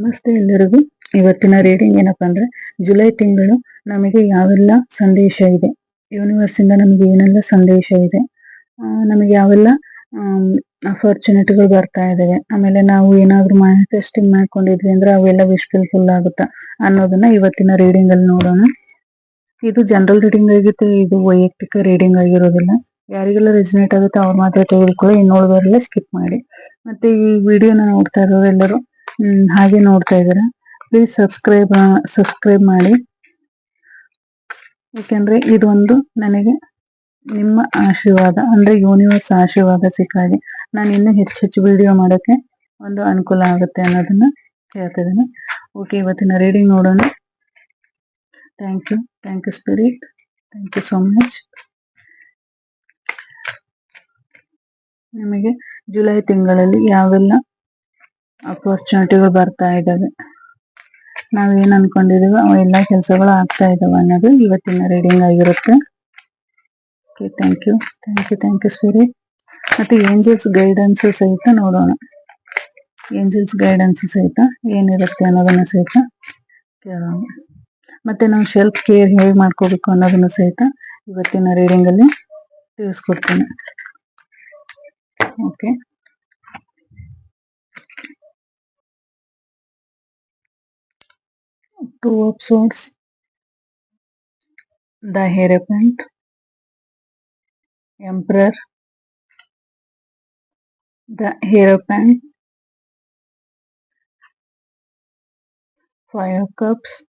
ನಮಸ್ತೆ ಎಲ್ಲರಿಗೂ. ಇವತ್ತಿನ ರೀಡಿಂಗ್ ಏನಪ್ಪಾ ಅಂದ್ರೆ, ಜುಲೈ ತಿಂಗಳು ನಮಗೆ ಯಾವೆಲ್ಲ ಸಂದೇಶ ಇದೆ. ಯೂನಿವರ್ಸ್ ಇಂದ ನಮಗೆ ಏನೆಲ್ಲ ಸಂದೇಶ ಇದೆ. ನಮಗೆ ಯಾವೆಲ್ಲ ಅಪರ್ಚುನಿಟಿಗಳು ಬರ್ತಾ ಇದಾವೆ. ಆಮೇಲೆ ನಾವು ಏನಾದ್ರು ಮ್ಯಾನಿಫೆಸ್ಟಿಂಗ್ ಮಾಡ್ಕೊಂಡಿದ್ವಿ ಅಂದ್ರೆ ಅವೆಲ್ಲ ವಿಶ್ಫುಲ್ ಫುಲ್ ಆಗುತ್ತಾ ಅನ್ನೋದನ್ನ ಇವತ್ತಿನ ರೀಡಿಂಗ್ ಅಲ್ಲಿ ನೋಡೋಣ. ಇದು ಜನರಲ್ ರೀಡಿಂಗ್ ಆಗಿತ್ತು, ಇದು ವೈಯಕ್ತಿಕ ರೀಡಿಂಗ್ ಆಗಿರೋದಿಲ್ಲ. ಯಾರಿಗೆಲ್ಲ ರೆಸಿನೇಟ್ ಆಗುತ್ತೆ ಅವ್ರು ಮಾತ್ರ ತೆಗೆದುಕೊಳ್ಳಿ, ಇನ್ನು ಸ್ಕಿಪ್ ಮಾಡಿ. ಮತ್ತೆ ಈ ವಿಡಿಯೋನ ನೋಡ್ತಾ ಇರೋರೆಲ್ಲರೂ ಹಾಗೆ ನೋಡ್ತಾ ಇದ್ದೀರಾ? ಪ್ಲೀಸ್ ಸಬ್ಸ್ಕ್ರೈಬ್ ಸಬ್ಸ್ಕ್ರೈಬ್ ಮಾಡಿ. ಯಾಕೆಂದ್ರೆ ಇದೊಂದು ನನಗೆ ನಿಮ್ಮ ಆಶೀರ್ವಾದ, ಅಂದ್ರೆ ಯೂನಿವರ್ಸ್ ಆಶೀರ್ವಾದ ಸಿಕ್ಕಾಗಿ ನಾನು ಇನ್ನೂ ಹೆಚ್ಚು ಹೆಚ್ಚು ವಿಡಿಯೋ ಮಾಡೋಕ್ಕೆ ಒಂದು ಅನುಕೂಲ ಆಗುತ್ತೆ ಅನ್ನೋದನ್ನ ಹೇಳ್ತಿದ್ದೀನಿ ಓಕೆ ಇವತ್ತಿನ ರೀಡಿಂಗ್ ನೋಡೋಣ. Thank you thank you spirit thank you so much ನಿಮಗೆ ಜುಲೈ ತಿಂಗಳಲ್ಲಿ ಯಾವೆಲ್ಲ ಅಪರ್ಚುನಿಟಿಗಳು ಬರ್ತಾ ಇದ್ದಾವೆ ಏನ್ ಅನ್ಕೊಂಡಿದೀವೋ ಎಲ್ಲ ಕೆಲಸಗಳು ಆಗ್ತಾ ಇದಾವೆ ಅನ್ನೋದು ಇವತ್ತಿನ ರೀಡಿಂಗ್ ಆಗಿರುತ್ತೆ. Okay thank you thank you thank you spirit ಮತ್ತೆ ಏಂಜಲ್ಸ್ ಗೈಡೆನ್ಸ್ ಸಹಿತ ನೋಡೋಣ. ಏಂಜಲ್ಸ್ ಗೈಡೆನ್ಸ್ ಸಹಿತ ಏನಿರುತ್ತೆ ಅನ್ನೋದನ್ನ ಸಹಿತ ಕೇಳೋಣ. ಮತ್ತೆ ನಾವು ಸೆಲ್ಫ್ ಕೇರ್ ಹೇಗೆ ಮಾಡ್ಕೋಬೇಕು ಅನ್ನೋದನ್ನ ಸಹಿತ ಇವತ್ತಿನ ರೀಡಿಂಗ್ ಅಲ್ಲಿ ತಿಳಿಸ್ಕೊಡ್ತೀನಿ. Okay two of swords the hierophant emperor. The hierophant five of cups.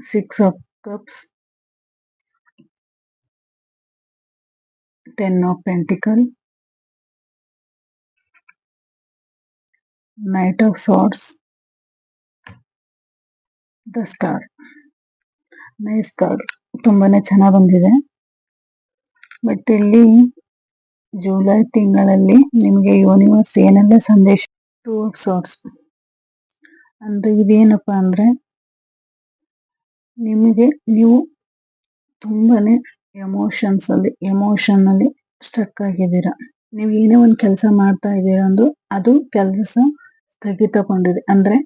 Six of cups. Ten of pentacle knight of swords. The star nice card ತುಂಬಾನೇ ಚೆನ್ನಾಗಿ ಬಂದಿದೆ. ಬಟ್ ಇಲ್ಲಿ ಜುಲೈ ತಿಂಗಳಲ್ಲಿ ನಿಮಗೆ ಯೂನಿವರ್ಸ್ ಏನೆಲ್ಲ ಸಂದೇಶ ಟೂ ಆಫ್ ಸಾರ್ಟ್ಸ್ ಅಂದ್ರೆ ಇದೇನಪ್ಪ ಅಂದ್ರೆ ನಿಮಗೆ ನೀವು ತುಂಬಾನೇ ಎಮೋಷನ್ಸ್ ಅಲ್ಲಿ ಎಮೋಷನ್ ಅಲ್ಲಿ ಸ್ಟಕ್ ಆಗಿದ್ದೀರಾ. ನೀವು ಏನೇ ಒಂದು ಕೆಲಸ ಮಾಡ್ತಾ ಇದ್ದೀರಾ ಅಂದು ಅದು ಕೆಲಸ ಸ್ಥಗಿತಗೊಂಡಿದೆ ಅಂದ್ರೆ,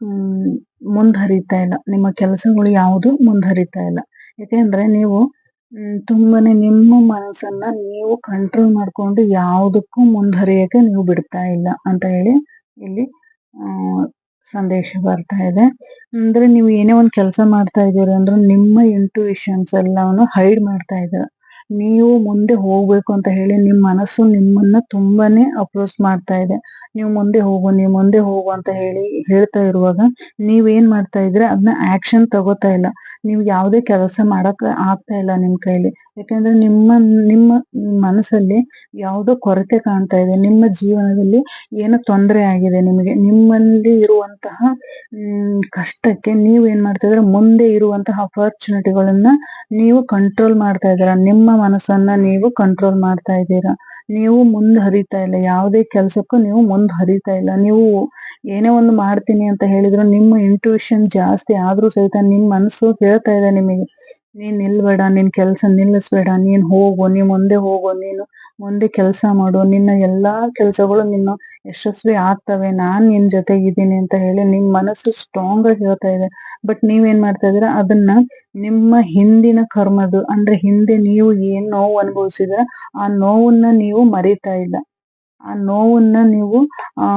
ಹ್ಮ್ ಮುಂದರಿತಾ ಇಲ್ಲ. ನಿಮ್ಮ ಕೆಲಸಗಳು ಯಾವುದು ಮುಂದರಿತಾ ಇಲ್ಲ. ಯಾಕೆಂದ್ರೆ ನೀವು ತುಂಬಾನೇ ನಿಮ್ಮ ಮನಸ್ಸನ್ನ ನೀವು ಕಂಟ್ರೋಲ್ ಮಾಡ್ಕೊಂಡು ಯಾವುದಕ್ಕೂ ಮುಂದರಿಯಕ್ಕೆ ನೀವು ಬಿಡ್ತಾ ಇಲ್ಲ ಅಂತ ಹೇಳಿ ಇಲ್ಲಿ ಸಂದೇಶ ಬರ್ತಾ ಇದೆ. ಅಂದ್ರೆ ನೀವು ಏನೇ ಒಂದು ಕೆಲಸ ಮಾಡ್ತಾ ಇದ್ದೀರಿ ಅಂದ್ರೆ ನಿಮ್ಮ ಇಂಟ್ಯೂಷನ್ಸ್ ಎಲ್ಲವನ್ನು ಹೈಡ್ ಮಾಡ್ತಾ ಇದ್ದೀರ. ನೀವು ಮುಂದೆ ಹೋಗ್ಬೇಕು ಅಂತ ಹೇಳಿ ನಿಮ್ಮ ಮನಸ್ಸು ನಿಮ್ಮನ್ನ ತುಂಬಾನೇ ಅಪ್ರೋಚ್ ಮಾಡ್ತಾ ಇದೆ. ನೀವು ಮುಂದೆ ಹೋಗು, ನೀವು ಮುಂದೆ ಹೋಗು ಅಂತ ಹೇಳಿ ಹೇಳ್ತಾ ಇರುವಾಗ ನೀವ್ ಏನ್ ಮಾಡ್ತಾ ಇದ್ರೆ ಅದನ್ನ ಆಕ್ಷನ್ ತಗೋತಾ ಇಲ್ಲ. ನೀವು ಯಾವುದೇ ಕೆಲಸ ಮಾಡಕ್ ಆಗ್ತಾ ಇಲ್ಲ ನಿಮ್ ಕೈಲಿ. ಯಾಕಂದ್ರೆ ನಿಮ್ಮ ನಿಮ್ಮ ಮನಸ್ಸಲ್ಲಿ ಯಾವುದೋ ಕೊರತೆ ಕಾಣ್ತಾ ಇದೆ. ನಿಮ್ಮ ಜೀವನದಲ್ಲಿ ಏನೋ ತೊಂದರೆ ಆಗಿದೆ ನಿಮಗೆ. ನಿಮ್ಮಲ್ಲಿ ಇರುವಂತಹ ಕಷ್ಟಕ್ಕೆ ನೀವು ಏನ್ ಮಾಡ್ತಾ ಇದ್ರೆ ಮುಂದೆ ಇರುವಂತಹ ಅಪರ್ಚುನಿಟಿಗಳನ್ನ ನೀವು ಕಂಟ್ರೋಲ್ ಮಾಡ್ತಾ ಇದ್ದೀರಾ. ನಿಮ್ಮ ಮನಸ್ಸನ್ನ ನೀವು ಕಂಟ್ರೋಲ್ ಮಾಡ್ತಾ ಇದ್ದೀರಾ? ನೀವು ಮುಂದೆ ಹರಿತಾ ಇಲ್ಲ. ಯಾವುದೇ ಕೆಲಸಕ್ಕೂ ನೀವು ಮುಂದೆ ಹರಿತಾ ಇಲ್ಲ. ನೀವು ಏನೇ ಒಂದು ಮಾಡ್ತೀನಿ ಅಂತ ಹೇಳಿದ್ರು ನಿಮ್ಮ ಇಂಟ್ಯೂಷನ್ ಜಾಸ್ತಿ ಆದ್ರೂ ಸಹಿತ ನಿಮ್ ಮನಸ್ಸು ಹೇಳ್ತಾ ಇದೆ ನಿಮಗೆ. ನೀನ್ ನಿಲ್ಬೇಡ, ನಿನ್ ಕೆಲಸ ನಿಲ್ಲಿಸ್ಬೇಡ, ನೀನ್ ಹೋಗು, ನೀ ಮುಂದೆ ಹೋಗು, ನೀನು ಮುಂದೆ ಕೆಲಸ ಮಾಡು, ನಿನ್ನ ಎಲ್ಲಾ ಕೆಲಸಗಳು ನಿನ್ನ ಯಶಸ್ವಿ ಆಗ್ತವೆ, ನಾನ್ ನಿನ್ ಜೊತೆಗಿದ್ದೀನಿ ಅಂತ ಹೇಳಿ ನಿಮ್ ಮನಸ್ಸು ಸ್ಟ್ರಾಂಗ್ ಆಗಿ ಹೇಳ್ತಾ ಇದೆ. ಬಟ್ ನೀವೇನ್ ಮಾಡ್ತಾ ಇದೀರ ಅದನ್ನ ನಿಮ್ಮ ಹಿಂದಿನ ಕರ್ಮದು, ಅಂದ್ರೆ ಹಿಂದೆ ನೀವು ಏನ್ ನೋವು ಅನುಭವಿಸಿದ್ರ, ಆ ನೋವನ್ನ ನೀವು ಮರಿತಾ ಇಲ್ಲ. ಆ ನೋವನ್ನ ನೀವು, ಆ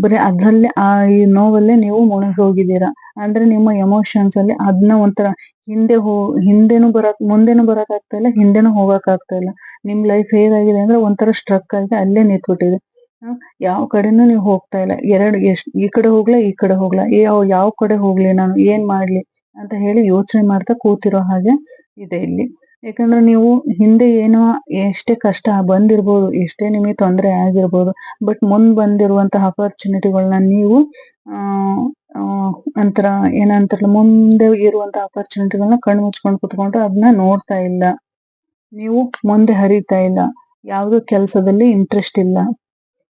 ಬರೀ ಅದ್ರಲ್ಲೇ, ಆ, ಈ ನೋವಲ್ಲೇ ನೀವು ಮುಳುಗಿ ಹೋಗಿದ್ದೀರಾ ಅಂದ್ರೆ ನಿಮ್ಮ ಎಮೋಷನ್ಸ್ ಅಲ್ಲಿ ಅದನ್ನ ಒಂಥರ ಹಿಂದೆ ಹೋ, ಹಿಂದೆನೂ ಬರಕ್, ಮುಂದೆನೂ ಬರಕ್ ಆಗ್ತಾ ಇಲ್ಲ, ಹಿಂದೆನೂ ಹೋಗಕ್ ಆಗ್ತಾ ಇಲ್ಲ. ನಿಮ್ ಲೈಫ್ ಹೇಗಾಗಿದೆ ಅಂದ್ರೆ ಒಂಥರ ಸ್ಟ್ರಕ್ ಆಗಿ ಅಲ್ಲೇ ನಿಂತ್ಬಿಟ್ಟಿದೆ. ಯಾವ ಕಡೆನೂ ನೀವು ಹೋಗ್ತಾ ಇಲ್ಲ. ಎರಡು, ಎಷ್ಟು, ಈ ಕಡೆ ಹೋಗ್ಲಾ, ಈ ಕಡೆ ಹೋಗ್ಲಾ ಯಾವ ಯಾವ ಕಡೆ ಹೋಗ್ಲಿ ನಾನು, ಏನ್ ಮಾಡ್ಲಿ ಅಂತ ಹೇಳಿ ಯೋಚನೆ ಮಾಡ್ತಾ ಕೂತಿರೋ ಹಾಗೆ ಇದೆ ಇಲ್ಲಿ. ಯಾಕಂದ್ರೆ ನೀವು ಹಿಂದೆ ಏನೋ ಎಷ್ಟೇ ಕಷ್ಟ ಬಂದಿರ್ಬೋದು, ಎಷ್ಟೇ ನಿಮಗೆ ತೊಂದರೆ ಆಗಿರ್ಬೋದು ಬಟ್ ಮುಂದ್ ಬಂದಿರುವಂತಹ ಅಪರ್ಚುನಿಟಿಗಳನ್ನ ನೀವು, ಆ ಒಂಥರ ಏನಂತಾರಲ್ಲ ಮುಂದೆ ಇರುವಂತಹ ಅಪರ್ಚುನಿಟಿಗಳನ್ನ ಕಣ್ಣು ಮುಚ್ಕೊಂಡು ಕುತ್ಕೊಂಡ್ರೆ ಅದನ್ನ ನೋಡ್ತಾ ಇಲ್ಲ. ನೀವು ಮುಂದೆ ಹರಿತಾ ಇಲ್ಲ. ಯಾವ್ದು ಕೆಲಸದಲ್ಲಿ ಇಂಟ್ರೆಸ್ಟ್ ಇಲ್ಲ.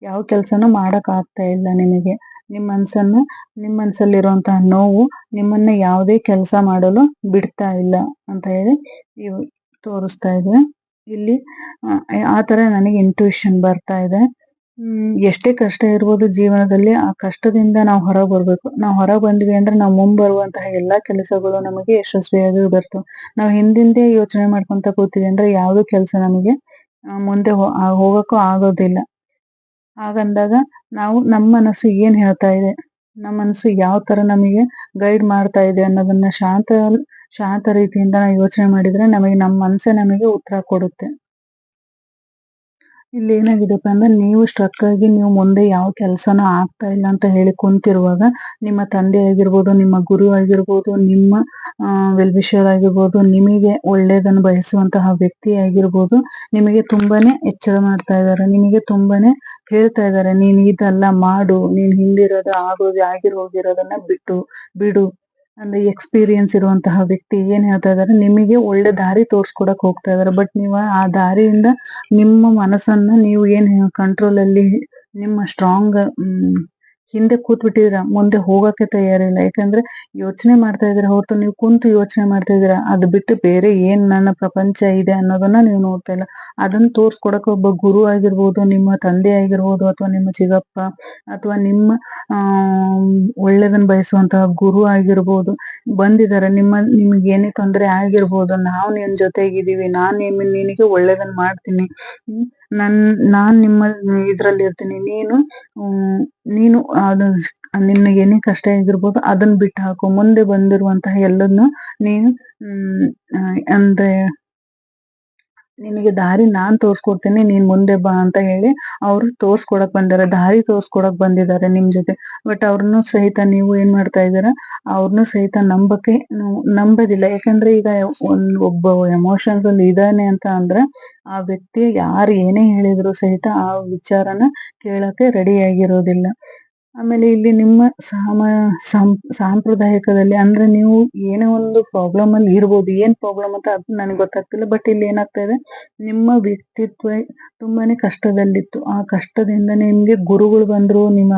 ಯಾವ ಕೆಲಸನೂ ಮಾಡಕ್ ಆಗ್ತಾ ಇಲ್ಲ ನಿಮಗೆ. ನಿಮ್ ಮನ್ಸನ್ನ ನಿಮ್ಮ ಮನಸ್ಸಲ್ಲಿರುವಂತಹ ನೋವು ನಿಮ್ಮನ್ನ ಯಾವುದೇ ಕೆಲಸ ಮಾಡಲು ಬಿಡ್ತಾ ಇಲ್ಲ ಅಂತ ಹೇಳಿ ಇವು ತೋರಿಸ್ತಾ ಇದೆ ಇಲ್ಲಿ ಆ, ತರ ನನಗೆ ಇಂಟ್ಯೂಷನ್ ಬರ್ತಾ ಇದೆ. ಎಷ್ಟೇ ಕಷ್ಟ ಇರ್ಬೋದು ಜೀವನದಲ್ಲಿ ಆ ಕಷ್ಟದಿಂದ ನಾವು ಹೊರಗೆ ಬರ್ಬೇಕು. ನಾವು ಹೊರಗೆ ಬಂದ್ವಿ ಅಂದ್ರೆ ನಾವು ಮುಂಬರುವಂತಹ ಎಲ್ಲಾ ಕೆಲಸಗಳು ನಮಗೆ ಯಶಸ್ವಿಯಾಗಿ ಬರ್ತವೆ ನಾವು ಹಿಂದಿಂದೆ ಯೋಚನೆ ಮಾಡ್ಕೊಂತ ಕೂತೀವಿ ಅಂದ್ರೆ ಯಾವ್ದು ಕೆಲಸ ನಮಗೆ ಮುಂದೆ ಹೋಗಕ್ಕೂ ಆಗೋದಿಲ್ಲ. ಹಾಗಂದಾಗ ನಾವು ನಮ್ಮ ಮನಸ್ಸು ಏನ್ ಹೇಳ್ತಾ ಇದೆ? ನಮ್ಮ ಮನಸ್ಸು ಯಾವ ತರ ನಮಗೆ ಗೈಡ್ ಮಾಡ್ತಾ ಇದೆ ಅನ್ನೋದನ್ನ ಶಾಂತ ಶಾಂತ ರೀತಿಯಿಂದ ಯೋಚನೆ ಮಾಡಿದ್ರೆ ನಮಗೆ ನಮ್ಮ ಮನಸ್ಸೇ ನಮಗೆ ಉತ್ತರ ಕೊಡುತ್ತೆ. ಇಲ್ಲಿ ಏನಾಗಿದೆಪ್ಪ ಅಂದ್ರೆ ನೀವು ಸ್ಟ್ರಕ್ ಆಗಿ ನೀವು ಮುಂದೆ ಯಾವ ಕೆಲಸನೂ ಆಗ್ತಾ ಇಲ್ಲ ಅಂತ ಹೇಳಿ ಕುಂತಿರುವಾಗ ನಿಮ್ಮ ತಂದೆ ಆಗಿರ್ಬೋದು, ನಿಮ್ಮ ಗುರು ಆಗಿರ್ಬೋದು, ನಿಮ್ಮ ವೆಲ್ ವಿಷರ್ ಆಗಿರ್ಬೋದು, ನಿಮಗೆ ಒಳ್ಳೇದನ್ನು ಬಯಸುವಂತಹ ವ್ಯಕ್ತಿ ಆಗಿರ್ಬೋದು, ನಿಮಗೆ ತುಂಬಾನೇ ಎಚ್ಚರ ಮಾಡ್ತಾ ಇದ್ದಾರೆ, ನಿಮಗೆ ತುಂಬಾನೇ ಹೇಳ್ತಾ ಇದ್ದಾರೆ, ನೀನ್ ಇದೆಲ್ಲ ಮಾಡು, ನೀನ್ ಹಿಂದಿರೋದು ಆಗೋದು, ಆಗಿರೋಗಿರೋದನ್ನ ಬಿಟ್ಟು, ಬಿಡು. ಅಂದ್ರೆ ಎಕ್ಸ್ಪೀರಿಯನ್ಸ್ ಇರುವಂತಹ ವ್ಯಕ್ತಿ ಏನ್ ಹೇಳ್ತಾ ಇದಾರೆ, ನಿಮಗೆ ಒಳ್ಳೆ ದಾರಿ ತೋರ್ಸ್ಕೊಡಕ್ ಹೋಗ್ತಾ ಇದಾರೆ. ಬಟ್ ನೀವು ಆ ದಾರಿಯಿಂದ ನಿಮ್ಮ ಮನಸ್ಸನ್ನ ನೀವು ಏನ್ ಕಂಟ್ರೋಲ್ ಅಲ್ಲಿ ನಿಮ್ಮ ಸ್ಟ್ರಾಂಗ್ ಹಿಂದೆ ಕೂತ್ ಬಿಟ್ಟಿದ್ರ ಮುಂದೆ ಹೋಗಕ್ಕೆ ತಯಾರಿಲ್ಲ. ಯಾಕಂದ್ರೆ ಯೋಚನೆ ಮಾಡ್ತಾ ಇದ್ರ ಹೊರತು, ನೀವು ಕುಂತು ಯೋಚನೆ ಮಾಡ್ತಾ ಇದ್ರ ಅದು ಬಿಟ್ಟು ಬೇರೆ ಏನ್ ನನ್ನ ಪ್ರಪಂಚ ಇದೆ ಅನ್ನೋದನ್ನ ನೀವು ನೋಡ್ತಾ ಇಲ್ಲ. ಅದನ್ನ ತೋರ್ಸ್ಕೊಡಕ್ ಒಬ್ಬ ಗುರು ಆಗಿರ್ಬೋದು, ನಿಮ್ಮ ತಂದೆ ಆಗಿರ್ಬೋದು, ಅಥವಾ ನಿಮ್ಮ ಚಿಗಪ್ಪ, ಅಥವಾ ನಿಮ್ಮ, ಆ, ಒಳ್ಳೇದನ್ನ ಬಯಸುವಂತಹ ಗುರು ಆಗಿರ್ಬೋದು, ಬಂದಿದ್ದಾರೆ. ನಿಮ್ಮ, ನಿಮ್ಗೆ ಏನೇ ತೊಂದರೆ ಆಗಿರ್ಬೋದು, ನಾವು ನಿನ್ ಜೊತೆಗಿದೀವಿ ನಾನ್ ನಿಮ್, ನಿನಗೆ ಒಳ್ಳೇದನ್ನ ಮಾಡ್ತೀನಿ. ನನ್, ನಾನ್ ನಿಮ್ಮ ಇದ್ರಲ್ಲಿ ಇರ್ತೀನಿ. ನೀನು ನೀನು ಅದು, ನಿನಗೆ ಏನೇ ಕಷ್ಟ ಆಗಿರ್ಬೋದು ಅದನ್ನ ಬಿಟ್ಟು ಹಾಕು. ಮುಂದೆ ಬಂದಿರುವಂತಹ ಎಲ್ಲದನ್ನು ನೀನು, ಹ್ಮ್ ಅಂದ್ರೆ ನಿನಗೆ ದಾರಿ ನಾನ್ ತೋರ್ಸ್ಕೊಡ್ತೀನಿ, ನೀನ್ ಮುಂದೆ ಬಾ ಅಂತ ಹೇಳಿ ಅವ್ರು ತೋರ್ಸ್ಕೊಡಕ್ ಬಂದಾರೆ, ದಾರಿ ತೋರ್ಸ್ಕೊಡಕ್ ಬಂದಿದ್ದಾರೆ ನಿಮ್ ಜೊತೆ. ಬಟ್ ಅವ್ರನ್ನು ಸಹಿತ ನೀವು ಏನ್ ಮಾಡ್ತಾ ಇದ್ದೀರಾ? ಅವ್ರನ್ನು ಸಹಿತ ನಂಬಕ್ಕೆ ನಂಬದಿಲ್ಲ ನಂಬೋದಿಲ್ಲ. ಯಾಕಂದ್ರೆ ಈಗ ಒಂದ್ ಒಬ್ಬ ಎಮೋಷನ್ಸ್ ಅಲ್ಲಿ ಇದಾನೆ ಅಂತ ಅಂದ್ರೆ ಆ ವ್ಯಕ್ತಿ ಯಾರು ಏನೇ ಹೇಳಿದ್ರು ಸಹಿತ ಆ ವಿಚಾರನ ಕೇಳಕ್ಕೆ ರೆಡಿ ಆಗಿರೋದಿಲ್ಲ. ಆಮೇಲೆ ಇಲ್ಲಿ ನಿಮ್ಮ ಸಾಮ ಸಾಂಪ್ರದಾಯಿಕದಲ್ಲಿ ಅಂದ್ರೆ ನೀವು ಏನೋ ಒಂದು ಪ್ರಾಬ್ಲಮ್ ಅಲ್ಲಿ ಇರ್ಬೋದು. ಏನ್ ಪ್ರಾಬ್ಲಮ್ ಅಂತ ಅದು ನನಗೆ ಗೊತ್ತಾಗ್ತಿಲ್ಲ ಬಟ್ ಇಲ್ಲಿ ಏನಾಗ್ತಾ ಇದೆ, ನಿಮ್ಮ ವ್ಯಕ್ತಿತ್ವ ತುಂಬಾನೇ ಕಷ್ಟದಲ್ಲಿತ್ತು. ಆ ಕಷ್ಟದಿಂದ ನಿಮ್ಗೆ ಗುರುಗಳು ಬಂದ್ರು, ನಿಮ್ಮ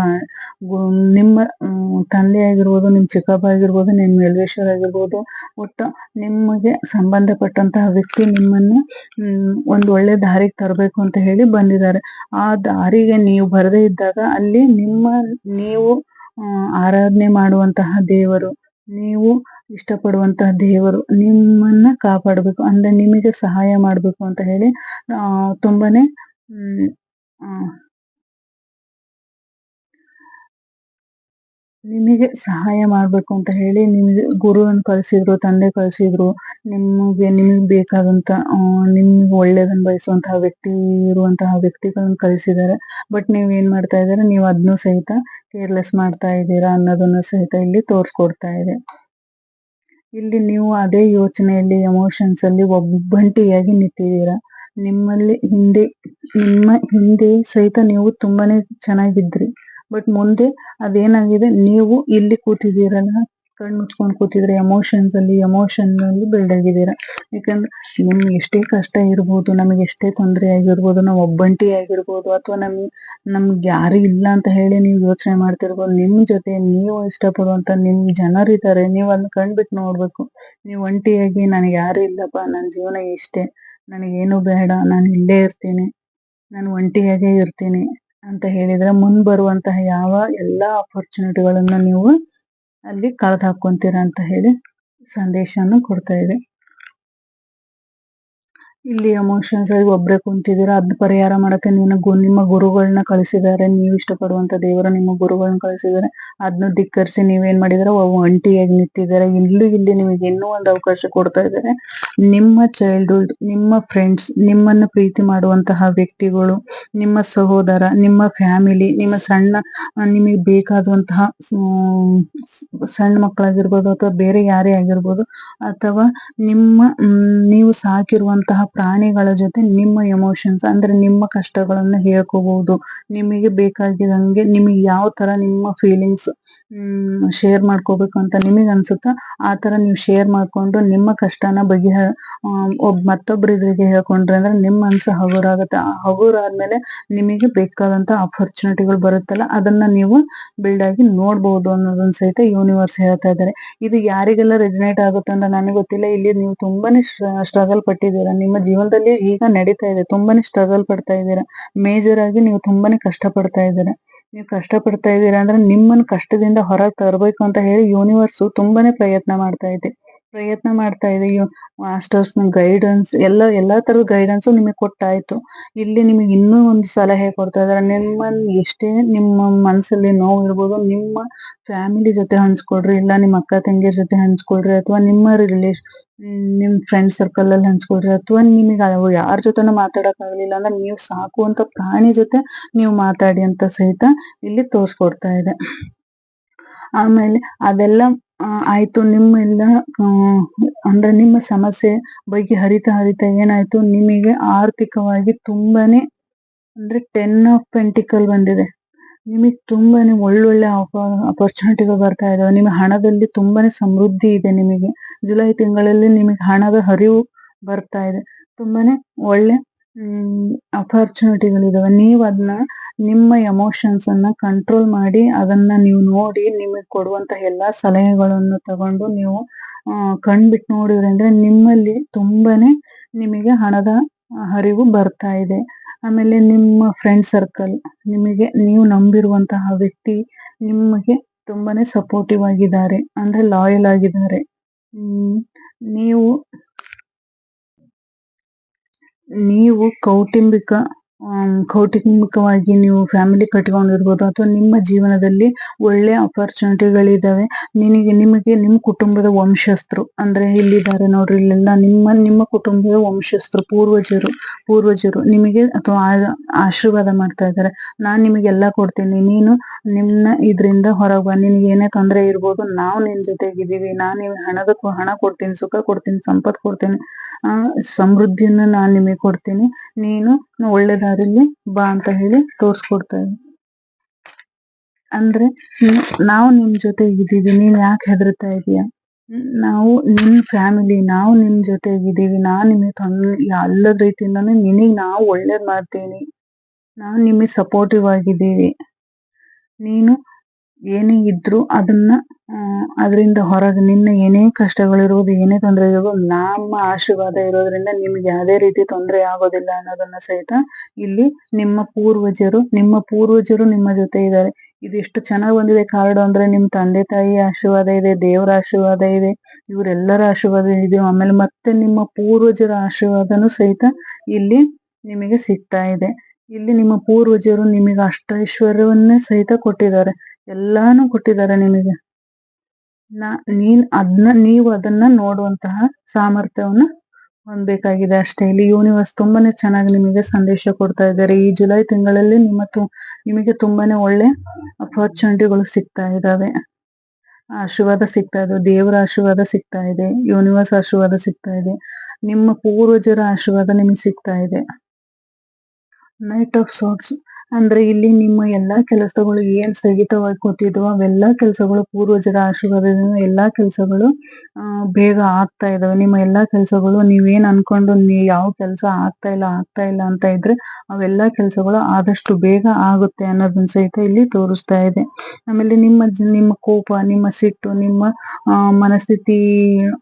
ನಿಮ್ಮ ತಂದೆ ಆಗಿರ್ಬೋದು ನಿಮ್ ಚಿಕ್ಕಪ್ಪ ಆಗಿರ್ಬೋದು ನಿಮ್ ಯಲ್ವೇಶ್ವರ್ ಆಗಿರ್ಬೋದು, ಒಟ್ಟು ನಿಮಗೆ ಸಂಬಂಧಪಟ್ಟಂತಹ ವ್ಯಕ್ತಿ ನಿಮ್ಮನ್ನು ಒಂದ್ ಒಳ್ಳೆ ದಾರಿಗೆ ತರಬೇಕು ಅಂತ ಹೇಳಿ ಬಂದಿದ್ದಾರೆ. ಆ ದಾರಿಗೆ ನೀವು ಬರದೇ ಇದ್ದಾಗ ಅಲ್ಲಿ ನಿಮ್ಮ ನೀವು ಆರಾಧನೆ ಮಾಡುವಂತಹ ದೇವರು, ನೀವು ಇಷ್ಟಪಡುವಂತಹ ದೇವರು ನಿಮ್ಮನ್ನ ಕಾಪಾಡಬೇಕು, ಅಂದ್ರೆ ನಿಮಗೆ ಸಹಾಯ ಮಾಡಬೇಕು ಅಂತ ಹೇಳಿ, ಆ, ತುಂಬಾನೇ ನಿಮಗೆ ಸಹಾಯ ಮಾಡ್ಬೇಕು ಅಂತ ಹೇಳಿ ನಿಮಗೆ ಗುರುವನ್ನು ಕಳಿಸಿದ್ರು, ತಂದೆ ಕಳಿಸಿದ್ರು. ನಿಮಗೆ ನಿಮಗೆ ಬೇಕಾದಂತ ನಿಮಗೆ ನಿಮ್ಗೆ ಬಯಸುವಂತಹ ವ್ಯಕ್ತಿ, ಇರುವಂತಹ ವ್ಯಕ್ತಿಗಳನ್ನ ಕಳಿಸಿದ್ದಾರೆ. ಬಟ್ ನೀವ್ ಏನ್ ಮಾಡ್ತಾ ಇದ್ದಾರೆ? ನೀವು ಅದನ್ನು ಸಹಿತ ಕೇರ್ಲೆಸ್ ಮಾಡ್ತಾ ಇದ್ದೀರಾ ಅನ್ನೋದನ್ನು ಸಹಿತ ಇಲ್ಲಿ ತೋರ್ಸ್ಕೊಡ್ತಾ ಇದೆ. ಇಲ್ಲಿ ನೀವು ಅದೇ ಯೋಚನೆಯಲ್ಲಿ ಎಮೋಷನ್ಸ್ ಅಲ್ಲಿ ಒಬ್ಬಂಟಿಯಾಗಿ ನಿಂತಿದ್ದೀರಾ? ನಿಮ್ಮಲ್ಲಿ ಹಿಂದೆ, ನಿಮ್ಮ ಹಿಂದೆ ಸಹಿತ ನೀವು ತುಂಬಾನೇ ಚೆನ್ನಾಗಿದ್ರಿ. ಬಟ್ ಮುಂದೆ ಅದೇನಾಗಿದೆ? ನೀವು ಇಲ್ಲಿ ಕೂತಿದ್ದೀರಲ್ಲ ಕಣ್ಣು ಮುಚ್ಕೊಂಡು ಕೂತಿದ್ರೆ ಎಮೋಷನ್ಸ್ ಅಲ್ಲಿ ಎಮೋಷನ್ ಅಲ್ಲಿ ಬಿಲ್ಡ್ ಆಗಿದ್ದೀರಾ? ಯಾಕಂದ್ರೆ ನಿಮ್ಗೆ ಎಷ್ಟೇ ಕಷ್ಟ ಇರ್ಬೋದು, ನಮಗೆ ಎಷ್ಟೇ ತೊಂದರೆ ಆಗಿರ್ಬೋದು, ನಾವು ಒಬ್ಬಂಟಿ ಆಗಿರ್ಬೋದು, ಅಥವಾ ನಮ್, ನಮ್ಗೆ ಯಾರು ಇಲ್ಲ ಅಂತ ಹೇಳಿ ನೀವು ಯೋಚನೆ ಮಾಡ್ತಿರ್ಬೋದು ನಿಮ್ ಜೊತೆ ನೀವು ಇಷ್ಟಪಡುವಂತ ನಿಮ್ ಜನರಿದ್ದಾರೆ ನೀವು ಅದನ್ನ ಕಣ್ಬಿಟ್ಟು ನೋಡ್ಬೇಕು. ನೀವು ಒಂಟಿಯಾಗಿ, ನನಗೆ ಯಾರು ಇಲ್ಲಪ್ಪ, ನನ್ನ ಜೀವನ ಇಷ್ಟೇ. ನನಗೇನು ಬೇಡ. ನಾನು ಇಲ್ಲೇ ಇರ್ತೀನಿ. ನಾನು ಒಂಟಿಯಾಗೇ ಇರ್ತೀನಿ. ಅಂತ ಹೇಳಿದ್ರೆ ಮುಂದ್ ಬರುವಂತಹ ಯಾವ ಎಲ್ಲಾ ಅಪರ್ಚುನಿಟಿಗಳನ್ನ ನೀವು ಅಲ್ಲಿ ಕಳೆದು ಹಾಕೊಂತೀರಾ ಅಂತ ಹೇಳಿ ಸಂದೇಶವನ್ನು ಕೊಡ್ತಾ ಇದೆ ಇಲ್ಲಿ ಎಮೋಷನ್ಸ್ ಆಗಿ ಒಬ್ರೇ ಕುಂತಿದ್ದೀರಾ? ಅದ್ ಪರಿಹಾರ ಮಾಡಕ್ಕೆ ನಿಮ್ಮ ಗುರುಗಳನ್ನ ಕಳಿಸಿದ್ದಾರೆ. ನೀವು ಇಷ್ಟಪಡುವಂತ ದೇವರು ನಿಮ್ಮ ಗುರುಗಳನ್ನ ಕಳಿಸಿದ್ದಾರೆ. ಅದನ್ನ ಧಿಕ್ಕರಿಸಿ ನೀವೇನ್ ಮಾಡಿದಾರೆ ಅಂಟಿಯಾಗಿ ನಿಂತಿದ್ದಾರೆ. ಇಲ್ಲೂ ಇಲ್ಲಿ ನಿಮಗೆ ಇನ್ನೂ ಒಂದು ಅವಕಾಶ ಕೊಡ್ತಾ ಇದ್ದಾರೆ. ನಿಮ್ಮ ಚೈಲ್ಡ್ಹುಡ್ ನಿಮ್ಮ ಫ್ರೆಂಡ್ಸ್ ನಿಮ್ಮನ್ನು ಪ್ರೀತಿ ಮಾಡುವಂತಹ ವ್ಯಕ್ತಿಗಳು, ನಿಮ್ಮ ಸಹೋದರ, ನಿಮ್ಮ ಫ್ಯಾಮಿಲಿ ನಿಮ್ಮ ಸಣ್ಣ ನಿಮಗೆ ಬೇಕಾದಂತಹ ಸಣ್ಣ ಮಕ್ಕಳಾಗಿರ್ಬೋದು ಅಥವಾ ಬೇರೆ ಯಾರೇ ಆಗಿರ್ಬೋದು ಅಥವಾ ನಿಮ್ಮ ನೀವು ಸಾಕಿರುವಂತಹ ಪ್ರಾಣಿಗಳ ಜೊತೆ ನಿಮ್ಮ ಎಮೋಷನ್ಸ್ ಅಂದ್ರೆ ನಿಮ್ಮ ಕಷ್ಟಗಳನ್ನ ಹೇಳ್ಕೋಬಹುದು ನಿಮಗೆ ಬೇಕಾಗಿದಂಗೆ ನಿಮಗೆ ಯಾವ ತರ ನಿಮ್ಮ ಫೀಲಿಂಗ್ಸ್ ಶೇರ್ ಮಾಡ್ಕೋಬೇಕು ಅಂತ ನಿಮಗೆ ಅನ್ಸುತ್ತಾ ಆ ತರ ನೀವು ಶೇರ್ ಮಾಡ್ಕೊಂಡು ನಿಮ್ಮ ಕಷ್ಟನ ಬಗೆಹ ಒಬ್ ಮತ್ತೊಬ್ಬರಿಗೆ ಹೇಳ್ಕೊಂಡ್ರೆ ಅಂದ್ರೆ ನಿಮ್ಮ ಮನ್ಸು ಹಗುರಾಗುತ್ತೆ. ಆ ಹಗುರಾದ್ಮೇಲೆ ನಿಮಗೆ ಬೇಕಾದಂತ ಅಪರ್ಚುನಿಟಿಗಳು ಬರುತ್ತಲ್ಲ, ಅದನ್ನ ನೀವು ಬಿಲ್ಡ್ ಆಗಿ ನೋಡಬಹುದು ಅನ್ನೋದನ್ನ ಸಹಿತ ಯೂನಿವರ್ಸ್ ಹೇಳ್ತಾ ಇದ್ದಾರೆ. ಇದು ಯಾರಿಗೆಲ್ಲ ರೆಜಿನೇಟ್ ಆಗುತ್ತೆ ಅಂತ ನನಗೆ ಗೊತ್ತಿಲ್ಲ. ಇಲ್ಲಿ ನೀವು ತುಂಬಾನೇ ಸ್ಟ್ರಗಲ್ ಪಟ್ಟಿದ್ದೀರಾ. ನಿಮ್ಮ ಜೀವನದಲ್ಲಿ ಈಗ ನಡೀತಾ ಇದೆ. ತುಂಬಾನೇ ಸ್ಟ್ರಗಲ್ ಪಡ್ತಾ ಇದ್ದೀರಾ? ಮೇಜರ್ ಆಗಿ ನೀವು ತುಂಬಾನೇ ಕಷ್ಟ ಪಡ್ತಾ ಇದ್ದೀರಾ? ನೀವು ಕಷ್ಟ ಪಡ್ತಾ ಇದ್ದೀರಾ ಅಂದ್ರೆ ನಿಮ್ಮನ್ನ ಕಷ್ಟದಿಂದ ಹೊರಗೆ ತರಬೇಕು ಅಂತ ಹೇಳಿ ಯೂನಿವರ್ಸ್ ತುಂಬಾನೇ ಪ್ರಯತ್ನ ಮಾಡ್ತಾ ಇದೆ. ಪ್ರಯತ್ನ ಮಾಡ್ತಾ ಇದೆ ಮಾಸ್ಟರ್ಸ್ ಗೈಡೆನ್ಸ್ ಎಲ್ಲ, ಎಲ್ಲಾ ತರದ ಗೈಡೆನ್ಸ್ ನಿಮಗೆ ಕೊಟ್ಟಾಯ್ತು. ಇಲ್ಲಿ ನಿಮಗೆ ಇನ್ನೂ ಒಂದು ಸಲಹೆ ಕೊಡ್ತಾ ಇದಾರೆ. ನಿಮ್ಮಲ್ಲಿ ಎಷ್ಟೇ ನಿಮ್ಮ ಮನಸ್ಸಲ್ಲಿ ನೋವು ಇರ್ಬೋದು ನಿಮ್ಮ ಫ್ಯಾಮಿಲಿ ಜೊತೆ ಹಂಚ್ಕೊಡ್ರಿ ಇಲ್ಲ ನಿಮ್ಮ ಅಕ್ಕ ತಂಗಿಯರ ಜೊತೆ ಹಂಚ್ಕೊಡ್ರಿ ಅಥವಾ ನಿಮ್ಮ ರಿಲೇಷನ್ ನಿಮ್ ಫ್ರೆಂಡ್ ಸರ್ಕಲ್ ಅಲ್ಲಿ ಹಂಚ್ಕೊಡ್ರಿ ಅಥವಾ ನಿಮಗೆ ಯಾರ ಜೊತೆನೂ ಮಾತಾಡಕ್ ಆಗ್ಲಿಲ್ಲ ಅಂದ್ರೆ ನೀವು ಸಾಕುವಂತ ಪ್ರಾಣಿ ಜೊತೆ ನೀವು ಮಾತಾಡಿ ಅಂತ ಸಹಿತ ಇಲ್ಲಿ ತೋರ್ಸ್ಕೊಡ್ತಾ ಇದೆ. ಆಮೇಲೆ ಅದೆಲ್ಲ ಆಯ್ತು. ನಿಮ್ಮೆಲ್ಲ ಅಂದ್ರೆ ನಿಮ್ಮ ಸಮಸ್ಯೆ ಬಗ್ಗೆ ಹರಿತಾ ಹರಿತಾ ಏನಾಯ್ತು? ನಿಮಗೆ ಆರ್ಥಿಕವಾಗಿ ತುಂಬಾನೇ, ಅಂದ್ರೆ ಟೆನ್ ಆಫ್ ಪೆಂಟಿಕಲ್ ಬಂದಿದೆ. ನಿಮಗೆ ತುಂಬಾನೇ ಒಳ್ಳೊಳ್ಳೆ ಅಪರ್ಚುನಿಟಿಗಳು ಬರ್ತಾ ಇದಾವೆ. ನಿಮ್ಮ ಹಣದಲ್ಲಿ ತುಂಬಾನೇ ಸಮೃದ್ಧಿ ಇದೆ ನಿಮಗೆ. ಜುಲೈ ತಿಂಗಳಲ್ಲಿ ನಿಮಗೆ ಹಣದ ಹರಿವು ಬರ್ತಾ ಇದೆ. ತುಂಬಾನೇ ಒಳ್ಳೆ ಅಪರ್ಚುನಿಟಿಗಳಿದಾವೆ ನೀವು ಅದನ್ನ ನಿಮ್ಮ ಎಮೋಷನ್ಸ್ ಅನ್ನ ಕಂಟ್ರೋಲ್ ಮಾಡಿ, ಅದನ್ನ ನೀವು ನೋಡಿ, ನಿಮಗೆ ಕೊಡುವಂತ ಎಲ್ಲಾ ಸಲಹೆಗಳನ್ನು ತಗೊಂಡು ನೀವು ಕಣ್ಬಿಟ್ಟು ನೋಡಿದ್ರೆ ಅಂದ್ರೆ ನಿಮ್ಮಲ್ಲಿ ತುಂಬಾನೇ ನಿಮಗೆ ಹಣದ ಹರಿವು ಬರ್ತಾ ಇದೆ. ಆಮೇಲೆ ನಿಮ್ಮ ಫ್ರೆಂಡ್ ಸರ್ಕಲ್ ನಿಮಗೆ, ನೀವು ನಂಬಿರುವಂತಹ ವ್ಯಕ್ತಿ ನಿಮಗೆ ತುಂಬಾನೇ ಸಪೋರ್ಟಿವ್ ಆಗಿದ್ದಾರೆ. ಅಂದ್ರೆ ಲಾಯಲ್ ಆಗಿದ್ದಾರೆ. ನೀವು ನೀವು ಕೌಟುಂಬಿಕ ಕೌಟುಂಬಿಕವಾಗಿ ನೀವು ಫ್ಯಾಮಿಲಿ ಕಟ್ಕೊಂಡಿರ್ಬೋದು ಅಥವಾ ನಿಮ್ಮ ಜೀವನದಲ್ಲಿ ಒಳ್ಳೆ ಅಪರ್ಚುನಿಟಿಗಳಿದ್ದಾವೆ ನಿನಗೆ, ನಿಮಗೆ ನಿಮ್ಮ ಕುಟುಂಬದ ವಂಶಸ್ಥರು ಅಂದ್ರೆ ಇಲ್ಲಿದ್ದಾರೆ ನೋಡ್ರಿ, ಇಲ್ಲೆಲ್ಲ ನಿಮ್ಮ ನಿಮ್ಮ ಕುಟುಂಬದ ವಂಶಸ್ಥರು, ಪೂರ್ವಜರು ಪೂರ್ವಜರು ನಿಮಗೆ ಅಥವಾ ಆಶೀರ್ವಾದ ಮಾಡ್ತಾ ಇದ್ದಾರೆ. ನಾನ್ ನಿಮಗೆಲ್ಲ ಕೊಡ್ತೀನಿ. ನೀನು ನಿಮ್ಮನ್ನ ಇದರಿಂದ ಹೊರಗೆ ಬಾ. ನಿನ್ಗೆ ಏನೇ ತೊಂದರೆ ಇರ್ಬೋದು ನಾವು ನಿನ್ ಜೊತೆಗಿದ್ದೀವಿ ನಾನು ನಿಮಗೆ ಹಣದ ಹಣ ಕೊಡ್ತೀನಿ, ಸುಖ ಕೊಡ್ತೀನಿ ಸಂಪತ್ ಕೊಡ್ತೀನಿ ಸಮೃದ್ಧಿಯನ್ನು ನಾನು ನಿಮಗೆ ಕೊಡ್ತೀನಿ. ನೀನು ಒಳ್ಳೆ ದಾರಿಲಿ ಬಾ ಅಂತ ಹೇಳಿ ತೋರ್ಸ್ಕೊಡ್ತಾ ಅಂದ್ರೆ ನಾವು ನಿಮ್ ಜೊತೆ ಇದ್ದೀವಿ, ನೀನ್ ಯಾಕೆ ಹೆದರ್ತಾ ಇದೀಯ ನಾವು ನಿಮ್ ಫ್ಯಾಮಿಲಿ, ನಾವು ನಿಮ್ ಜೊತೆಗಿದ್ದೀವಿ ನಾನ್ ನಿಮಗೆ ಎಲ್ಲ ರೀತಿಯಿಂದಾನು ನಿನಗ್ ನಾವು ಒಳ್ಳೇದ್ ಮಾಡ್ತೀನಿ. ನಾವು ನಿಮಗೆ ಸಪೋರ್ಟಿವ್ ಆಗಿದ್ದೀವಿ. ನೀನು ಏನೇ ಇದ್ರು ಅದನ್ನ ಅದರಿಂದ ಹೊರಗೆ ನಿನ್ನ ಏನೇ ಕಷ್ಟಗಳಿರ್ಬೋದು, ಏನೇ ತೊಂದರೆ ಇರ್ಬೋದು, ನಮ್ಮ ಆಶೀರ್ವಾದ ಇರೋದ್ರಿಂದ ನಿಮ್ಗೆ ಯಾವುದೇ ರೀತಿ ತೊಂದರೆ ಆಗೋದಿಲ್ಲ ಅನ್ನೋದನ್ನ ಸಹಿತ ಇಲ್ಲಿ ನಿಮ್ಮ ಪೂರ್ವಜರು ನಿಮ್ಮ ಪೂರ್ವಜರು ನಿಮ್ಮ ಜೊತೆ ಇದ್ದಾರೆ. ಇದು ಎಷ್ಟು ಚೆನ್ನಾಗಿ ಬಂದಿದೆ ಕಾರ್ಡ್ ಅಂದ್ರೆ ನಿಮ್ ತಂದೆ ತಾಯಿ ಆಶೀರ್ವಾದ ಇದೆ, ದೇವರ ಆಶೀರ್ವಾದ ಇದೆ, ಇವರೆಲ್ಲರ ಆಶೀರ್ವಾದ ಇದೆ. ಆಮೇಲೆ ಮತ್ತೆ ನಿಮ್ಮ ಪೂರ್ವಜರ ಆಶೀರ್ವಾದನು ಸಹಿತ ಇಲ್ಲಿ ನಿಮಗೆ ಸಿಗ್ತಾ ಇದೆ. ಇಲ್ಲಿ ನಿಮ್ಮ ಪೂರ್ವಜರು ನಿಮಗೆ ಅಷ್ಟೈಶ್ವರ್ಯವನ್ನೇ ಸಹಿತ ಕೊಟ್ಟಿದ್ದಾರೆ. ಎಲ್ಲಾನು ಕೊಟ್ಟಿದ್ದಾರೆ ನಿಮಗೆ. ನಾ, ನೀನ್ ಅದನ್ನ ನೀವು ಅದನ್ನ ನೋಡುವಂತಹ ಸಾಮರ್ಥ್ಯವನ್ನ ಹೊಂದಬೇಕಾಗಿದೆ ಅಷ್ಟೇ. ಇಲ್ಲಿ ಯೂನಿವರ್ಸ್ ತುಂಬಾನೇ ಚೆನ್ನಾಗಿ ನಿಮಗೆ ಸಂದೇಶ ಕೊಡ್ತಾ ಇದ್ದಾರೆ. ಈ ಜುಲೈ ತಿಂಗಳಲ್ಲಿ ನಿಮ್ಮ ನಿಮಗೆ ತುಂಬಾನೇ ಒಳ್ಳೆ ಅಪರ್ಚುನಿಟಿಗಳು ಸಿಗ್ತಾ ಇದಾವೆ ಆಶೀರ್ವಾದ ಸಿಗ್ತಾ ಇದೆ. ದೇವರ ಆಶೀರ್ವಾದ ಸಿಗ್ತಾ ಇದೆ. ಯೂನಿವರ್ಸ್ ಆಶೀರ್ವಾದ ಸಿಗ್ತಾ ಇದೆ. ನಿಮ್ಮ ಪೂರ್ವಜರ ಆಶೀರ್ವಾದ ನಿಮಗೆ ಸಿಗ್ತಾ ಇದೆ. ನೈಟ್ ಆಫ್ ಸೋಟ್ಸ್ ಅಂದ್ರೆ ಇಲ್ಲಿ ನಿಮ್ಮ ಎಲ್ಲಾ ಕೆಲಸಗಳು ಏನ್ ಸ್ಥಗಿತವಾಗಿ ಕೊಟ್ಟಿದ್ವೋ ಅವೆಲ್ಲಾ ಕೆಲಸಗಳು ಪೂರ್ವಜರ ಆಶೀರ್ವಾದದಿಂದ ಎಲ್ಲಾ ಕೆಲಸಗಳು ಬೇಗ ಆಗ್ತಾ ಇದಾವೆ. ನಿಮ್ಮ ಎಲ್ಲಾ ಕೆಲಸಗಳು ನೀವೇನ್ ಅನ್ಕೊಂಡು ನೀವ್ ಯಾವ ಕೆಲಸ ಆಗ್ತಾ ಇಲ್ಲ ಆಗ್ತಾ ಇಲ್ಲ ಅಂತ ಇದ್ರೆ ಅವೆಲ್ಲಾ ಕೆಲಸಗಳು ಆದಷ್ಟು ಬೇಗ ಆಗುತ್ತೆ ಅನ್ನೋದನ್ನ ಸಹಿತ ಇಲ್ಲಿ ತೋರಿಸ್ತಾ ಇದೆ. ಆಮೇಲೆ ನಿಮ್ಮ ನಿಮ್ಮ ಕೋಪ, ನಿಮ್ಮ ಸಿಟ್ಟು, ನಿಮ್ಮ ಮನಸ್ಥಿತಿ,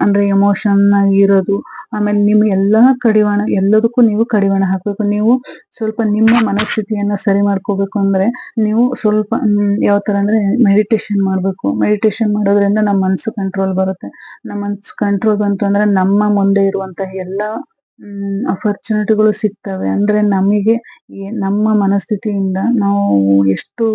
ಅಂದ್ರೆ ಎಮೋಷನ್ ಇರೋದು, ಆಮೇಲೆ ನಿಮ್ಮ ಎಲ್ಲಾ ಕಡಿವಾಣ, ಎಲ್ಲದಕ್ಕೂ ನೀವು ಕಡಿವಾಣ ಹಾಕ್ಬೇಕು. ನೀವು ಸ್ವಲ್ಪ ನಿಮ್ಮ ಮನಸ್ಥಿತಿಯನ್ನ ಸರಿ ಮಾಡ್ಕೋಬೇಕು ಅಂದ್ರೆ ನೀವು ಸ್ವಲ್ಪ ಯಾವ ತರ ಅಂದ್ರೆ ಮೆಡಿಟೇಷನ್ ಮಾಡ್ಬೇಕು. ಮೆಡಿಟೇಷನ್ ಮಾಡೋದ್ರಿಂದ ನಮ್ಮ ಮನ್ಸು ಕಂಟ್ರೋಲ್ ಬರುತ್ತೆ. ನಮ್ಮ ಮನ್ಸು ಕಂಟ್ರೋಲ್ ಬಂತು ಅಂದ್ರೆ ನಮ್ಮ ಮುಂದೆ ಇರುವಂತಹ ಎಲ್ಲಾ ಅಪರ್ಚುನಿಟಿಗಳು ಸಿಗ್ತವೆ. ಅಂದ್ರೆ ನಮಗೆ ನಮ್ಮ ಮನಸ್ಥಿತಿಯಿಂದ ನಾವು ಎಷ್ಟು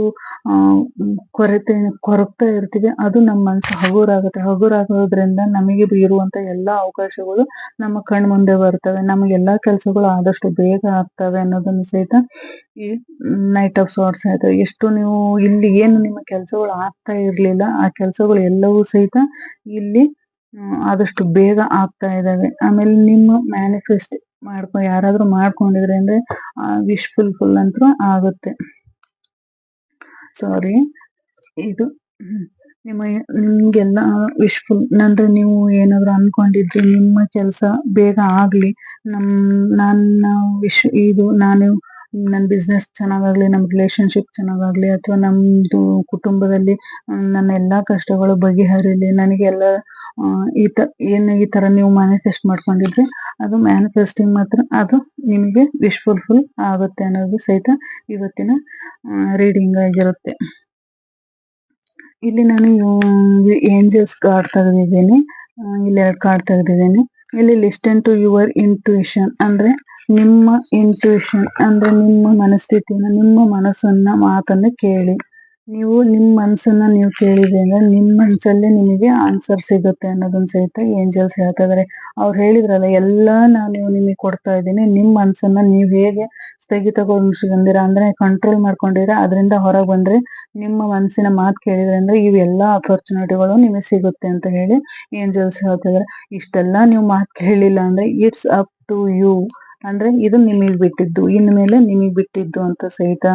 ಕೊರತೆ, ಕೊರಗ್ತಾ ಇರ್ತೀವಿ, ಅದು ನಮ್ಮ ಮನಸ್ಸು ಹಗುರಾಗುತ್ತೆ. ಹಗುರಾಗೋದ್ರಿಂದ ನಮಗೆ ಇರುವಂತ ಎಲ್ಲಾ ಅವಕಾಶಗಳು ನಮ್ಮ ಕಣ್ಣ ಮುಂದೆ ಬರ್ತವೆ. ನಮಗೆಲ್ಲಾ ಕೆಲಸಗಳು ಆದಷ್ಟು ಬೇಗ ಆಗ್ತವೆ ಅನ್ನೋದನ್ನು ಸಹಿತ ಈ ನೈಟ್ ಆಫ್ ಸಾರ್ಟ್ಸ್ ಆಯ್ತು ಎಷ್ಟು ನೀವು ಇಲ್ಲಿ ಏನು ನಿಮ್ಮ ಕೆಲಸಗಳು ಆಗ್ತಾ ಇರ್ಲಿಲ್ಲ, ಆ ಕೆಲಸಗಳು ಎಲ್ಲವೂ ಸಹಿತ ಇಲ್ಲಿ ಆದಷ್ಟು ಬೇಗ ಆಗ್ತಾ ಇದಾವೆ ಆಮೇಲೆ ನಿಮ್ಮ ಮ್ಯಾನಿಫೆಸ್ಟ್ ಮಾಡ್ಕೊ, ಯಾರಾದ್ರೂ ಮಾಡ್ಕೊಂಡಿದ್ರೆ ಅಂದ್ರೆ ವಿಶ್ ಫುಲ್ ಫುಲ್ ಅಂತೂ ಆಗುತ್ತೆ. ಸಾರಿ ಇದು ನಿಮ್ಮ ನಿಮ್ಗೆಲ್ಲ ವಿಶ್ಫುಲ್ ಅಂದ್ರೆ ನೀವು ಏನಾದ್ರು ಅನ್ಕೊಂಡಿದ್ರೆ ನಿಮ್ಮ ಕೆಲಸ ಬೇಗ ಆಗ್ಲಿ. ನಮ್, ನನ್ನ ವಿಶ್ ಇದು, ನಾನು ನನ್ನ ಬಿಸ್ನೆಸ್ ಚೆನ್ನಾಗಾಗ್ಲಿ ನಮ್ಮ ರಿಲೇಶನ್ಶಿಪ್ ಚೆನ್ನಾಗಾಗ್ಲಿ ಅಥವಾ ನಮ್ದು ಕುಟುಂಬದಲ್ಲಿ ನನ್ನ ಎಲ್ಲಾ ಕಷ್ಟಗಳು ಬಗೆಹರಿಲಿ, ನನಗೆ ಎಲ್ಲ ಈ ತರ ಏನು ಈ ತರ ನೀವು ಮ್ಯಾನಿಫೆಸ್ಟ್ ಮಾಡ್ಕೊಂಡಿದ್ರಿ, ಅದು ಮ್ಯಾನಿಫೆಸ್ಟಿಂಗ್ ಮಾತ್ರ, ಅದು ನಿಮಗೆ ವಿಶ್ ಫುಲ್ಫಿಲ್ ಆಗುತ್ತೆ ಅನ್ನೋದು ಸಹಿತ ಇವತ್ತಿನ ರೀಡಿಂಗ್ ಆಗಿರುತ್ತೆ. ಇಲ್ಲಿ ನಾನು ಏಂಜಲ್ಸ್ ಕಾರ್ಡ್ ತೆಗೆದಿದ್ದೀನಿ ಇಲ್ಲಿ ಎರಡು ಕಾರ್ಡ್ ತೆಗೆದಿದ್ದೀನಿ. ಇಲ್ಲಿ ಲಿಸ್ಟನ್ ಟು ಯುವರ್ ಇಂಟ್ಯೂಷನ್ ಅಂದ್ರೆ ನಿಮ್ಮ ಇಂಟ್ಯೂಷನ್ ಅಂದ್ರೆ ನಿಮ್ಮ ಮನಸ್ಥಿತಿಯನ್ನು, ನಿಮ್ಮ ಮನಸ್ಸನ್ನ ಮಾತನ್ನ ಕೇಳಿ. ನೀವು ನಿಮ್ಮ ಮನಸ್ಸನ್ನ ನೀವು ಕೇಳಿದ್ರೆ ಅಂದ್ರೆ ನಿಮ್ಮ ಮನಸ್ಸಲ್ಲೇ ನಿಮಗೆ ಆನ್ಸರ್ ಸಿಗುತ್ತೆ ಅನ್ನೋದನ್ನ ಸಹಿತ ಏಂಜಲ್ಸ್ ಹೇಳ್ತಾ ಇದಾರೆ ಅವ್ರು ಹೇಳಿದ್ರಲ್ಲ, ಎಲ್ಲ ನಾನು ನಿಮಗೆ ಕೊಡ್ತಾ ಇದ್ದೀನಿ ನಿಮ್ಮ ಮನಸ್ಸನ್ನ ನೀವು ಹೇಗೆ ಸ್ಥಗಿತಗೊಳಿಸ್ಕೊಂಡಿರ ಅಂದ್ರೆ ಕಂಟ್ರೋಲ್ ಮಾಡ್ಕೊಂಡಿರ, ಅದರಿಂದ ಹೊರಗೆ ಬಂದ್ರೆ ನಿಮ್ಮ ಮನಸ್ಸಿನ ಮಾತು ಕೇಳಿದ್ರೆ ಅಂದ್ರೆ ಇವೆಲ್ಲ ಅಪರ್ಚುನಿಟಿಗಳು ನಿಮಗೆ ಸಿಗುತ್ತೆ ಅಂತ ಹೇಳಿ ಏಂಜಲ್ಸ್ ಹೇಳ್ತಾ ಇದಾರೆ ಇಷ್ಟೆಲ್ಲ ನೀವು ಮಾತು ಕೇಳಿಲ್ಲ ಅಂದ್ರೆ ಇಟ್ಸ್ ಅಪ್ ಟು ಯು ಅಂದ್ರೆ ಇದು ನಿಮಗೆ ಬಿಟ್ಟಿದ್ದು, ಇನ್ಮೇಲೆ ನಿಮಗೆ ಬಿಟ್ಟಿದ್ದು ಅಂತ ಸಹಿತ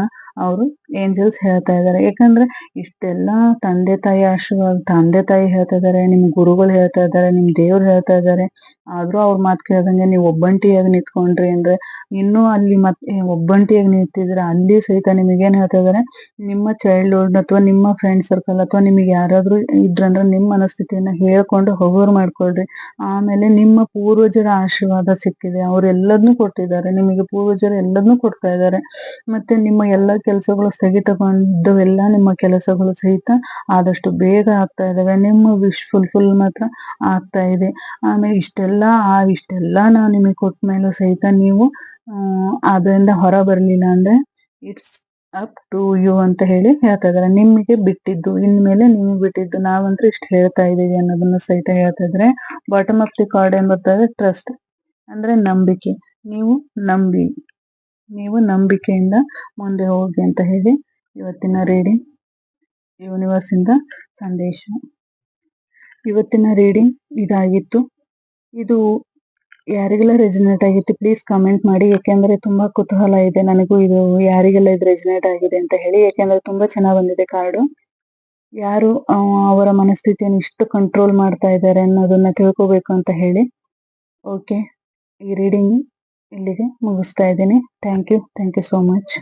ಅವರು ಏಂಜಲ್ಸ್ ಹೇಳ್ತಾ ಇದ್ದಾರೆ. ಯಾಕಂದ್ರೆ ಇಷ್ಟೆಲ್ಲ ತಂದೆ ತಾಯಿ ಆಶೀರ್ವಾದ, ತಂದೆ ತಾಯಿ ಹೇಳ್ತಾ ಇದ್ದಾರೆ ನಿಮ್ ಗುರುಗಳು ಹೇಳ್ತಾ ಇದ್ದಾರೆ, ನಿಮ್ ದೇವ್ರು ಹೇಳ್ತಾ ಇದ್ದಾರೆ. ಆದ್ರೂ ಅವ್ರ ಮಾತು ಕೇಳ್ದಂಗೆ ನೀವು ಒಬ್ಬಂಟಿಯಾಗಿ ನಿಂತ್ಕೊಂಡ್ರಿ ಅಂದ್ರೆ ಇನ್ನೂ ಅಲ್ಲಿ ಮತ್ತೆ ಒಬ್ಬಂಟಿಯಾಗಿ ನಿಂತಿದ್ರೆ ಅಲ್ಲಿ ಸಹಿತ ನಿಮಗೇನ್ ಹೇಳ್ತಾ ಇದ್ದಾರೆ? ನಿಮ್ಮ ಚೈಲ್ಡ್ಹುಡ್ ಅಥವಾ ನಿಮ್ಮ ಫ್ರೆಂಡ್ ಸರ್ಕಲ್ ಅಥವಾ ನಿಮಗೆ ಯಾರಾದ್ರೂ ಇದ್ರಂದ್ರೆ ನಿಮ್ಮ ಮನಸ್ಥಿತಿಯನ್ನ ಹೇಳ್ಕೊಂಡು ಹೋಗೋರ್ ಮಾಡ್ಕೊಳ್ರಿ. ಆಮೇಲೆ ನಿಮ್ಮ ಪೂರ್ವಜರ ಆಶೀರ್ವಾದ ಸಿಕ್ಕಿದೆ. ಅವ್ರೆಲ್ಲದನ್ನೂ ಕೊಟ್ಟಿದ್ದಾರೆ. ನಿಮಗೆ ಪೂರ್ವಜರು ಎಲ್ಲದನ್ನೂ ಕೊಡ್ತಾ ಇದ್ದಾರೆ. ಮತ್ತೆ ನಿಮ್ಮ ಎಲ್ಲ ಕೆಲಸಗಳು ಸ್ಥಗಿತಗೊಂಡವೆಲ್ಲ ನಿಮ್ಮ ಕೆಲಸಗಳು ಸಹಿತ ಆದಷ್ಟು ಬೇಗ ಆಗ್ತಾ ಇದಾವೆ. ನಿಮ್ಮ ವಿಶ್ ಫುಲ್ಫಿಲ್ ಮಾತ್ರ ಆಗ್ತಾ ಇದೆ. ಆಮೇಲೆ ಇಷ್ಟೆಲ್ಲ, ಆ ಇಷ್ಟೆಲ್ಲ ನಾವು ನಿಮಗೆ ಕೊಟ್ಟ ಮೇಲೂ ಸಹಿತ ನೀವು ಅದರಿಂದ ಹೊರ ಬರಲಿಲ್ಲ ಅಂದ್ರೆ ಇಟ್ಸ್ ಅಪ್ ಟು ಯು ಅಂತ ಹೇಳಿ ಹೇಳ್ತಾ ಇದಾರೆ ನಿಮಗೆ ಬಿಟ್ಟಿದ್ದು, ಇನ್ಮೇಲೆ ನಿಮಗೆ ಬಿಟ್ಟಿದ್ದು ನಾವಂತೂ ಇಷ್ಟು ಹೇಳ್ತಾ ಇದೀವಿ ಅನ್ನೋದನ್ನ ಸಹಿತ ಹೇಳ್ತಾ ಇದ್ರೆ ಬಾಟಮ್ ಆಫ್ ದಿ ಕಾರ್ಡ್ ಏನ್ ಬರ್ತದೆ ಟ್ರಸ್ಟ್ ಅಂದ್ರೆ ನಂಬಿಕೆ. ನೀವು ನಂಬಿ ನೀವು ನಂಬಿಕೆಯಿಂದ ಮುಂದೆ ಹೋಗಿ ಅಂತ ಹೇಳಿ ಇವತ್ತಿನ ರೀಡಿಂಗ್ ಯೂನಿವರ್ಸ್ ಇಂದ ಸಂದೇಶ. ಇವತ್ತಿನ ರೀಡಿಂಗ್ ಇದಾಗಿತ್ತು. ಇದು ಯಾರಿಗೆಲ್ಲ ರೆಜಿನೇಟ್ ಆಗಿತ್ತು ಪ್ಲೀಸ್ ಕಮೆಂಟ್ ಮಾಡಿ, ಯಾಕೆಂದ್ರೆ ತುಂಬಾ ಕುತೂಹಲ ಇದೆ ನನಗೂ, ಇದು ಯಾರಿಗೆಲ್ಲ ಇದು ರೆಸಿನೇಟ್ ಆಗಿದೆ ಅಂತ ಹೇಳಿ, ಯಾಕೆಂದ್ರೆ ತುಂಬಾ ಚೆನ್ನಾಗಿ ಬಂದಿದೆ ಕಾರ್ಡು ಯಾರು ಅವರ ಮನಸ್ಥಿತಿಯನ್ನು ಇಷ್ಟು ಕಂಟ್ರೋಲ್ ಮಾಡ್ತಾ ಇದ್ದಾರೆ ಅನ್ನೋದನ್ನ ತಿಳ್ಕೋಬೇಕು ಅಂತ ಹೇಳಿ. ಓಕೆ ಈ ರೀಡಿಂಗ್ ಇಲ್ಲಿಗೆ ಮುಗಿಸ್ತಾ ಇದ್ದೀನಿ. Thank you thank you so much